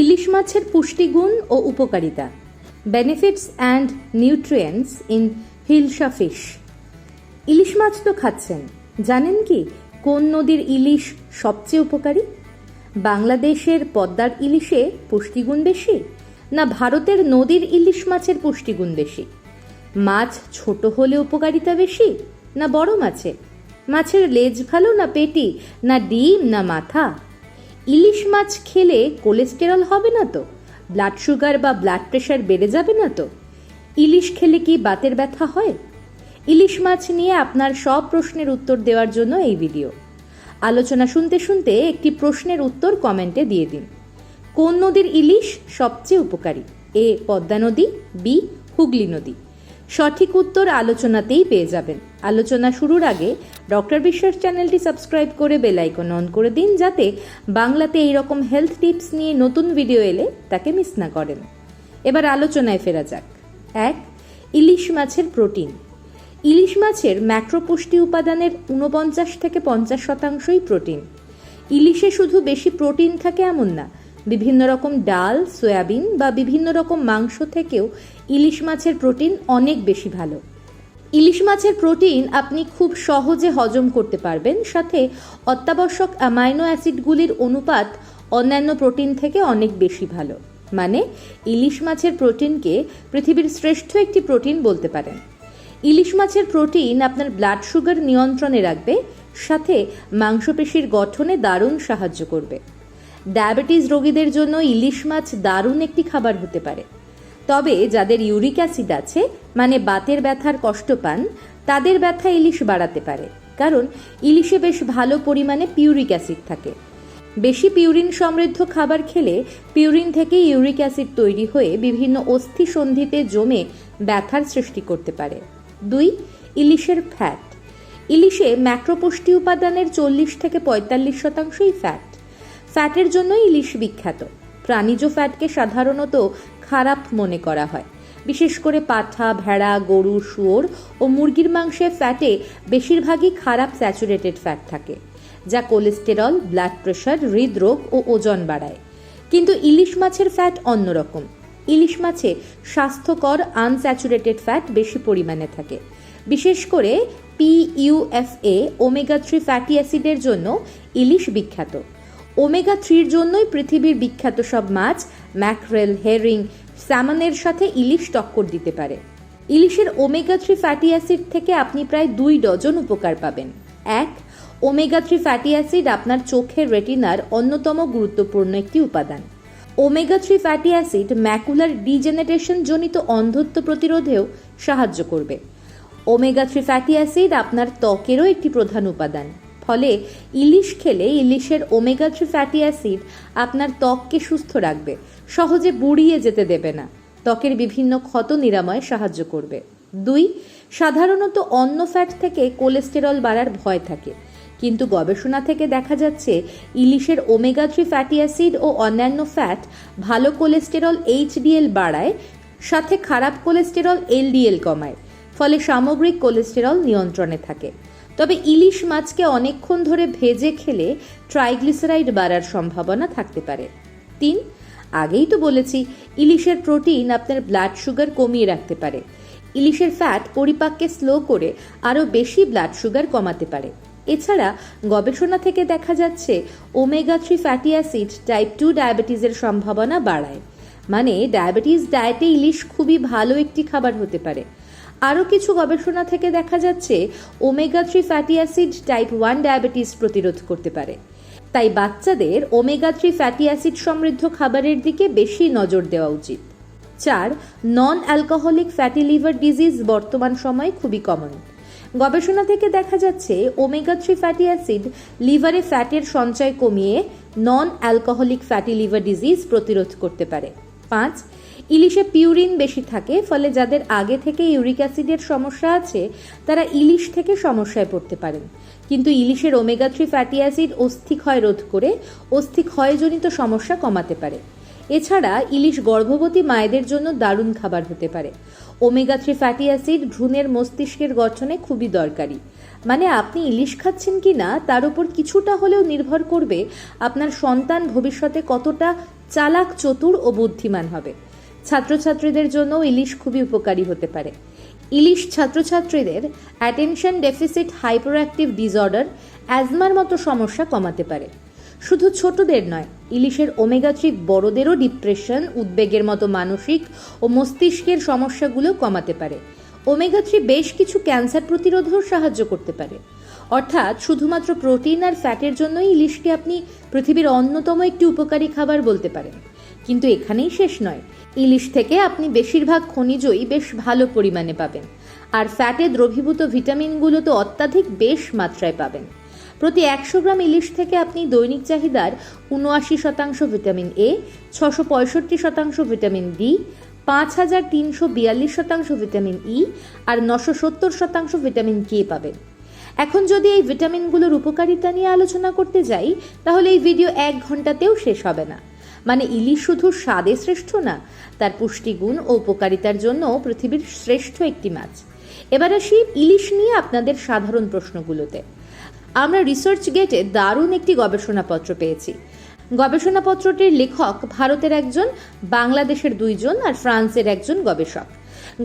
ইলিশ মাছের পুষ্টিগুণ ও উপকারিতা। Benefits and nutrients in hilsa fish ইলিশ মাছ তো খাচ্ছেন। জানেন কি কোন নদীর ইলিশ সবচেয়ে উপকারী? বাংলাদেশের পদ্মার ইলিশে পুষ্টিগুণ বেশি না ভারতের নদীর ইলিশ মাছের পুষ্টিগুণ বেশি? মাছ ছোট হলে উপকারিতা বেশি না বড় মাছে? মাছের লেজ ভালো না পেটি না ডিম না মাথা? ইলিশ মাছ খেলে কোলেস্টেরল হবে না তো? ব্লাড সুগার বা ব্লাড প্রেশার বেড়ে যাবে না তো? ইলিশ খেলে কি বাতের ব্যথা হয়? ইলিশ মাছ নিয়ে আপনার সব প্রশ্নের উত্তর দেওয়ার জন্য এই ভিডিও আলোচনা শুনতে শুনতে একটি প্রশ্নের উত্তর কমেন্টে দিয়ে দিন। কোন নদীর ইলিশ সবচেয়ে উপকারী? এ, পদ্মা নদী, বি, হুগলি নদী। সঠিক উত্তর আলোচনাতেই পেয়ে যাবেন। আলোচনা শুরুর আগে ডক্টর বিশ্বাস চ্যানেলটি সাবস্ক্রাইব করে বেল আইকন অন করে দিন যাতে বাংলাতে এই রকম হেলথ টিপস নিয়ে নতুন ভিডিও এলে তাকে মিস না করেন। এবার আলোচনায় ফেরা যাক। এক, ইলিশ মাছের প্রোটিন ইলিশ মাছের ম্যাক্রোপুষ্টি উপাদানের ঊনপঞ্চাশ থেকে পঞ্চাশ শতাংশই প্রোটিন ইলিশে শুধু বেশি প্রোটিন থাকে এমন না বিভিন্ন রকম ডাল, সয়াবিন বা বিভিন্ন রকম মাংস থেকেও ইলিশ মাছের প্রোটিন অনেক বেশি ভালো। ইলিশ মাছের প্রোটিন আপনি খুব সহজে হজম করতে পারবেন, সাথে অত্যাবশ্যক অ্যামাইনো অ্যাসিডগুলির অনুপাত অন্যান্য প্রোটিন থেকে অনেক বেশি ভালো। মানে ইলিশ মাছের প্রোটিনকে পৃথিবীর শ্রেষ্ঠ একটি প্রোটিন বলতে পারেন। ইলিশ মাছের প্রোটিন আপনার ব্লাড সুগার নিয়ন্ত্রণে রাখবে, সাথে মাংসপেশির গঠনে দারুণ সাহায্য করবে। ডায়াবেটিস রোগীদের জন্য ইলিশ মাছ দারুণ একটি খাবার হতে পারে। তবে যাদের ইউরিক অ্যাসিড আছে মানে বাতের ব্যথার কষ্ট পান, তাদের ব্যথা ইলিশ বাড়াতে পারে। কারণ ইলিশে বেশ ভালো পরিমাণে পিউরিক অ্যাসিড থাকে। বেশি পিউরিন সমৃদ্ধ খাবার খেলে পিউরিন থেকে ইউরিক অ্যাসিড তৈরি হয়ে বিভিন্ন অস্থি সন্ধিতে জমে ব্যথার সৃষ্টি করতে পারে। দুই, ইলিশের ফ্যাট। ইলিশে ম্যাক্রোপুষ্টি উপাদানের চল্লিশ থেকে পঁয়তাল্লিশ শতাংশই ফ্যাট। ফ্যাটের জন্যই ইলিশ বিখ্যাত। প্রাণীজ ফ্যাটকে সাধারণত খারাপ মনে করা হয়। বিশেষ করে পাঠা, ভেড়া, গরু, শুয়োর ও মুরগির মাংসে ফ্যাটে বেশিরভাগই খারাপ স্যাচুরেটেড ফ্যাট থাকে, যা কোলেস্টেরল, ব্লাড প্রেশার, হৃদরোগ ও ওজন বাড়ায়। কিন্তু ইলিশ মাছের ফ্যাট অন্যরকম ইলিশ মাছে স্বাস্থ্যকর, আনস্যাচুরেটেড ফ্যাট বেশি পরিমাণে থাকে। বিশেষ করে পিইউএফএ ওমেগা থ্রি ফ্যাটি অ্যাসিডের জন্য ইলিশ বিখ্যাত। ওমেগা থ্রির জন্যই পৃথিবীর বিখ্যাত সব মাছ, ম্যাকরেল, হেরিং, স্যামনের সাথে ইলিশ টক্কর দিতে পারে। ইলিশের ওমেগা থ্রি ফ্যাটি অ্যাসিড থেকে আপনি প্রায় দুই ডজন উপকার পাবেন। এক ওমেগা থ্রি ফ্যাটি অ্যাসিড আপনার চোখের রেটিনার অন্যতম গুরুত্বপূর্ণ একটি উপাদান। Omega three fatty acid macular degeneration জনিত অন্ধত্ব প্রতিরোধেও সাহায্য করবে। ওমেগা থ্রি ফ্যাটি অ্যাসিড আপনার ত্বকেরও একটি প্রধান উপাদান। ফলে ইলিশ খেলে ইলিশের ওমেগা থ্রি ফ্যাটি অ্যাসিড আপনার ত্বককে সুস্থ রাখবে, সহজে বুড়িয়ে যেতে দেবে না। ত্বকের বিভিন্ন ক্ষত নিরাময়ে সাহায্য করবে। দুই, সাধারণত অন্য ফ্যাট থেকে কোলেস্টেরল বাড়ার ভয় থাকে। কিন্তু গবেষণা থেকে দেখা যাচ্ছে, ইলিশের ওমেগা থ্রি ফ্যাটি অ্যাসিড ও অন্যান্য ফ্যাট ভালো কোলেস্টেরল এইচডিএল বাড়ায়, সাথে খারাপ কোলেস্টেরল এলডিএল কমায়, ফলে সামগ্রিক কোলেস্টেরল নিয়ন্ত্রণে থাকে। তবে ইলিশ মাছকে অনেকক্ষণ ধরে ভেজে খেলে ট্রাইগ্লিসারাইড বাড়ার সম্ভাবনা থাকতে পারে। তিন, আগেই তো বলেছি, ইলিশের প্রোটিন আপনার ব্লাড সুগার কমিয়ে রাখতে পারে। ইলিশের ফ্যাট পরিপাককে স্লো করে আরও বেশি ব্লাড সুগার কমাতে পারে। এছাড়া গবেষণা থেকে দেখা যাচ্ছে, omega three fatty acid type two ডায়াবেটিসের সম্ভাবনা বাড়ায়। মানে ডায়াবেটিস ডায়েটে ইলিশ খুবই ভালো একটি খাবার হতে পারে। আরও কিছু গবেষণা থেকে দেখা যাচ্ছে, omega three fatty acid type one diabetes প্রতিরোধ করতে পারে। তাই বাচ্চাদের ওমেগা থ্রি ফ্যাটি অ্যাসিড সমৃদ্ধ খাবারের দিকে বেশি নজর দেওয়া উচিত। চার non alcoholic fatty liver disease বর্তমান সময়ে খুবই কমন গবেষণা থেকে দেখা যাচ্ছে, ওমেগা থ্রি ফ্যাটি অ্যাসিড লিভারে ফ্যাটের সঞ্চয় কমিয়ে non alcoholic fatty liver disease প্রতিরোধ করতে পারে। পাঁচ ইলিশে পিউরিন বেশি থাকে, ফলে যাদের আগে থেকে ইউরিক অ্যাসিডের সমস্যা আছে, তারা ইলিশ থেকে সমস্যায় পড়তে পারেন। কিন্তু ইলিশের ওমেগা থ্রি ফ্যাটি অ্যাসিড অস্থিক্ষয় রোধ করে অস্থিক্ষয়জনিত সমস্যা কমাতে পারে। এছাড়া ইলিশ গর্ভবতী মায়েদের জন্য দারুণ খাবার হতে পারে। ওমেগা থ্রি ফ্যাটি অ্যাসিড ভ্রূণের মস্তিষ্কের গঠনে খুবই দরকারি। মানে আপনি ইলিশ খাচ্ছেন কি না, তার উপর কিছুটা হলেও নির্ভর করবে আপনার সন্তান ভবিষ্যতে কতটা চালাক, চতুর ও বুদ্ধিমান হবে। ছাত্রছাত্রীদের জন্য ইলিশ খুবই উপকারী হতে পারে। ইলিশ ছাত্রছাত্রীদের attention deficit hyper active disorder অ্যাজমার মতো সমস্যা কমাতে পারে। শুধু ছোটদের নয়, ইলিশের ওমেগা থ্রি বড়দেরও ডিপ্রেশন উদ্বেগের মতো মানসিক ও মস্তিষ্কের সমস্যাগুলো কমাতে পারে। ওমেগা থ্রি বেশ কিছু ক্যান্সার প্রতিরোধেও সাহায্য করতে পারে। অর্থাৎ শুধুমাত্র প্রোটিন আর ফ্যাটের জন্যই ইলিশকে আপনি পৃথিবীর অন্যতম একটি উপকারী খাবার বলতে পারেন। কিন্তু এখানেই শেষ নয়। ইলিশ থেকে আপনি বেশিরভাগ খনিজই বেশ ভালো পরিমাণে পাবেন। আর ফ্যাটে দ্রবীভূত ভিটামিনগুলো তো অত্যাধিক বেশ মাত্রায় পাবেন। প্রতি একশো গ্রাম ইলিশ থেকে আপনি দৈনিক চাহিদার উনআশি শতাংশ ভিটামিন এ, ছশো পঁয়ষট্টি শতাংশ ভিটামিন ডি, পাঁচ হাজার তিনশো বিয়াল্লিশ শতাংশ ভিটামিন ই আর নশো সত্তর শতাংশ ভিটামিন কে পাবেন। এখন যদি এই ভিটামিনগুলোর উপকারিতা নিয়ে আলোচনা করতে যাই, তাহলে এই ভিডিও এক ঘন্টাতেও শেষ হবে না। মানে ইলিশ শুধু স্বাদে শ্রেষ্ঠ না, তার পুষ্টিগুণ ও উপকারিতার জন্য পৃথিবীর শ্রেষ্ঠ একটি মাছ। এবার আসি ইলিশ নিয়ে আপনাদের সাধারণ প্রশ্নগুলোতে। আমরা রিসার্চ গেটে দারুণ একটি গবেষণাপত্র পেয়েছি। গবেষণাপত্রটির লেখক ভারতের একজন, বাংলাদেশের দুইজন আর ফ্রান্সের একজন গবেষক।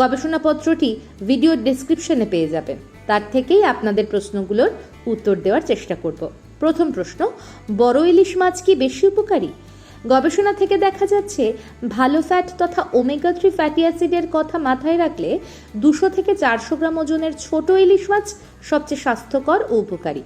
গবেষণাপত্রটি ভিডিও ডেসক্রিপশনে পেয়ে যাবেন। তার থেকেই আপনাদের প্রশ্নগুলোর উত্তর দেওয়ার চেষ্টা করব। প্রথম প্রশ্ন, বড় ইলিশ মাছ কি বেশি উপকারী? গবেষণা থেকে দেখা যাচ্ছে, ভালো ফ্যাট তথা ওমেগা থ্রি ফ্যাটি অ্যাসিডের কথা মাথায় রাখলে দুশো থেকে চারশো গ্রাম ওজনের ছোট ইলিশ মাছ সবচেয়ে স্বাস্থ্যকর ও উপকারী।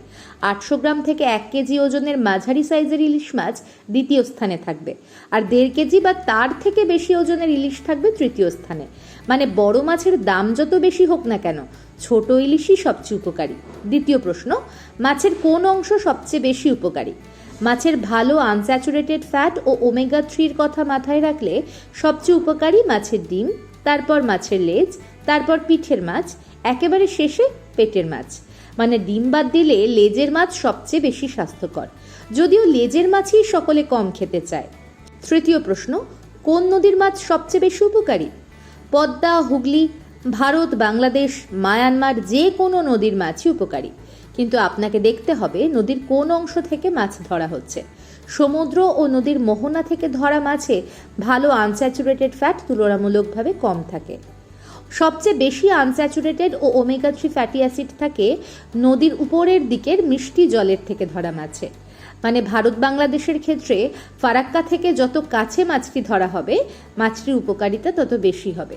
আটশো গ্রাম থেকে এক কেজি ওজনের মাঝারি সাইজের ইলিশ মাছ দ্বিতীয় স্থানে থাকবে আর দেড় কেজি বা তার থেকে বেশি ওজনের ইলিশ থাকবে তৃতীয় স্থানে। মানে বড় মাছের দাম যত বেশি হোক না কেন, ছোট ইলিশই সবচেয়ে উপকারী। দ্বিতীয় প্রশ্ন, মাছের কোন অংশ সবচেয়ে বেশি উপকারী? মাছের ভালো আনস্যাচুরেটেড ফ্যাট ও ওমেগা থ্রির কথা মাথায় রাখলে সবচেয়ে উপকারী মাছের ডিম, তারপর মাছের লেজ, তারপর পিঠের মাছ, একেবারে শেষে পেটের মাছ। মানে ডিম বাদ দিলে লেজের মাছ সবচেয়ে বেশি স্বাস্থ্যকর। যদিও লেজের মাছই সকলে কম খেতে চায়। তৃতীয় প্রশ্ন, কোন নদীর মাছ সবচেয়ে বেশি উপকারী? পদ্মা, হুগলি, ভারত, বাংলাদেশ, মায়ানমার যে কোনো নদীর মাছই উপকারী। কিন্তু আপনাকে দেখতে হবে নদীর কোন অংশ থেকে মাছ ধরা হচ্ছে। সমুদ্র ও নদীর মোহনা থেকে ধরা মাছে ভালো আনস্যাচুরেটেড ফ্যাট তুলনামূলকভাবে কম থাকে। সবচেয়ে বেশি আনস্যাচুরেটেড ও ওমেগা থ্রি ফ্যাটি অ্যাসিড থাকে নদীর উপরের দিকের মিষ্টি জলের থেকে ধরা মাছে। মানে ভারত বাংলাদেশের ক্ষেত্রে ফারাক্কা থেকে যত কাছে মাছটি ধরা হবে, মাছটির উপকারিতা তত বেশি হবে।